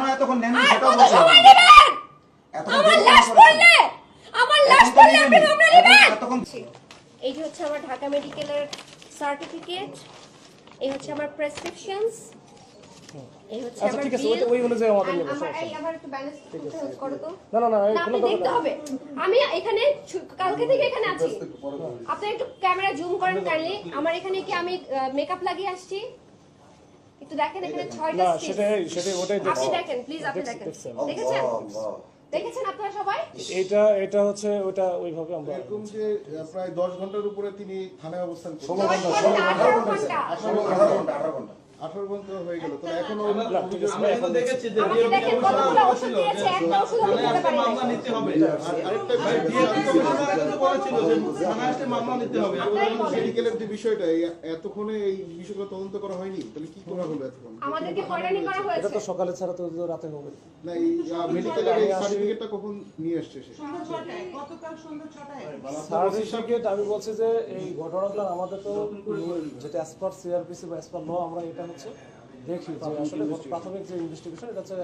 কেন এতক্ষণ আর সেটাও বলতে হবে আমার লাশ পড়লে আমার লাশ পড়লে আপনি এখন নেবেন এতক্ষণ এই যে হচ্ছে আমার ঢাকা মেডিকেলের সার্টিফিকেট এই হচ্ছে আমার প্রেসক্রিপশনস এই হচ্ছে আচ্ছা, আমার ঠিক আছে, ওই অনুযায়ী আমাদের and আমার এই আমার একটু ব্যালেন্স করো তো। না না না এই না, কোনো আপনি দেখতে হবে। আমি এখানে কালকে থেকে এখানে আছি। আপনি একটু ক্যামেরা জুম করেন কাইন্ডলি আমার এখানে কি আমি মেকআপ লাগিয়ে আসছি? একটু দেখেন এখানে ছয়টা। সেটাই সেটাই ওটাই আপনি দেখছি দেখেন প্লিজ আপনি দেখেন। দেখেছেন? দেখেছেন আপনারা সবাই? এটা এটা হচ্ছে ওটা ওইভাবে আমরা এরকম যে প্রায় দশ ঘণ্টার উপরে তিনি থানায় অবস্থান করেন ঘণ্টা ঘণ্টা ঘণ্টা। ঘণ্টা। আঠারো ঘণ্টা হয়ে গেল। তো এখনও মেডিকেলের যে বিষয়টা এতক্ষণে এই বিষয়গুলো তদন্ত করা হয়নি? তাহলে কি করা হলো এতক্ষণ? আমাদেরকে হয়রানি করা এটা তো সকালে ছাড়া তো রাতে হবে। না এই মেডিকেলের এই সার্টিফিকেটটা কখন নিয়ে আসছে সে? সার্টিফিকেট আমি বলছি যে এই ঘটনাটা আমাদের তো যেটা অ্যাজ পার সিআরপিসি বা অ্যাজ পার ল আমরা এটা হচ্ছে। দেখি যে আসলে প্রাথমিক যে ইনভেস্টিগেশন এটা হচ্ছে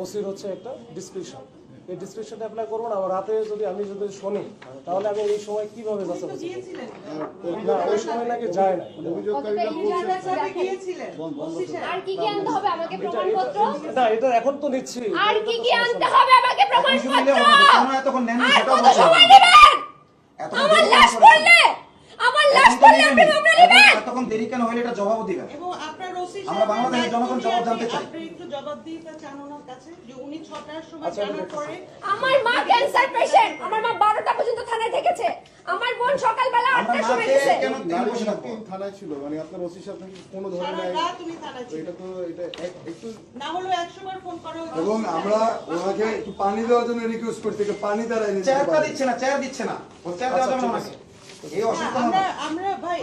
ওসির হচ্ছে একটা ডিসক্রিপশন এই ডিসক্রিপশনটা অ্যাপ্লাই করব না আবার রাতে যদি আমি যদি শুনি তাহলে আমি এই সময় কীভাবে যাচাই করব? না ওই সময় নাকি যায় না বলছে। আর কি কি আনতে হবে আমাকে প্রমাণপত্র? না এটা এখন তো নিচ্ছি। আর কি কি আনতে হবে আমাকে প্রমাণপত্র? হবে না। কেন এতক্ষণ নেননি আর সেটাও কত বলতে হবে সময় না। নেবেন এতক্ষণ আমার দেরি কেন লাশ করেছেন? পড়লে আমার লাশ এখন তো পড়লে আপনি নেবেনই। মামলা এখন নেবেন এতক্ষণ দেরি কেন হইলে এটা জবাবও দিবেন। এবং আপনার ওসি আমরা বাংলাদেশের জনগণ জবাব জানতে চাই। আপনি একটু জবাবদিহিতা চান ওনার কাছে যে উনি ছটার সময় আচ্ছা, জানার পরে আমার মা ক্যান্সার পেশেন্ট। আমার মা বারোটা পর্যন্ত থানায় থেকেছে। আমার বোন সকালবেলা আমরা আটটার সময় মাকে গেছে কেন বসে শিক্ষিত থানায় ছিল? মানে আপনার ওসি সাহেব নাকি কোনো ধরনের রাত উনি থানায় তো ছিলেন এটা তো এটা একটু না হলেও একশো বার ফোন করা এবং আমরা ওনাকে একটু পানি দেওয়ার জন্য রিকোয়েস্ট করতে পানি এনে দিতে দিচ্ছে না চেয়ার দিচ্ছে না। ও চেয়ার দেওয়া যাবে না এই অসুস্থ আমরা আমরা ভাই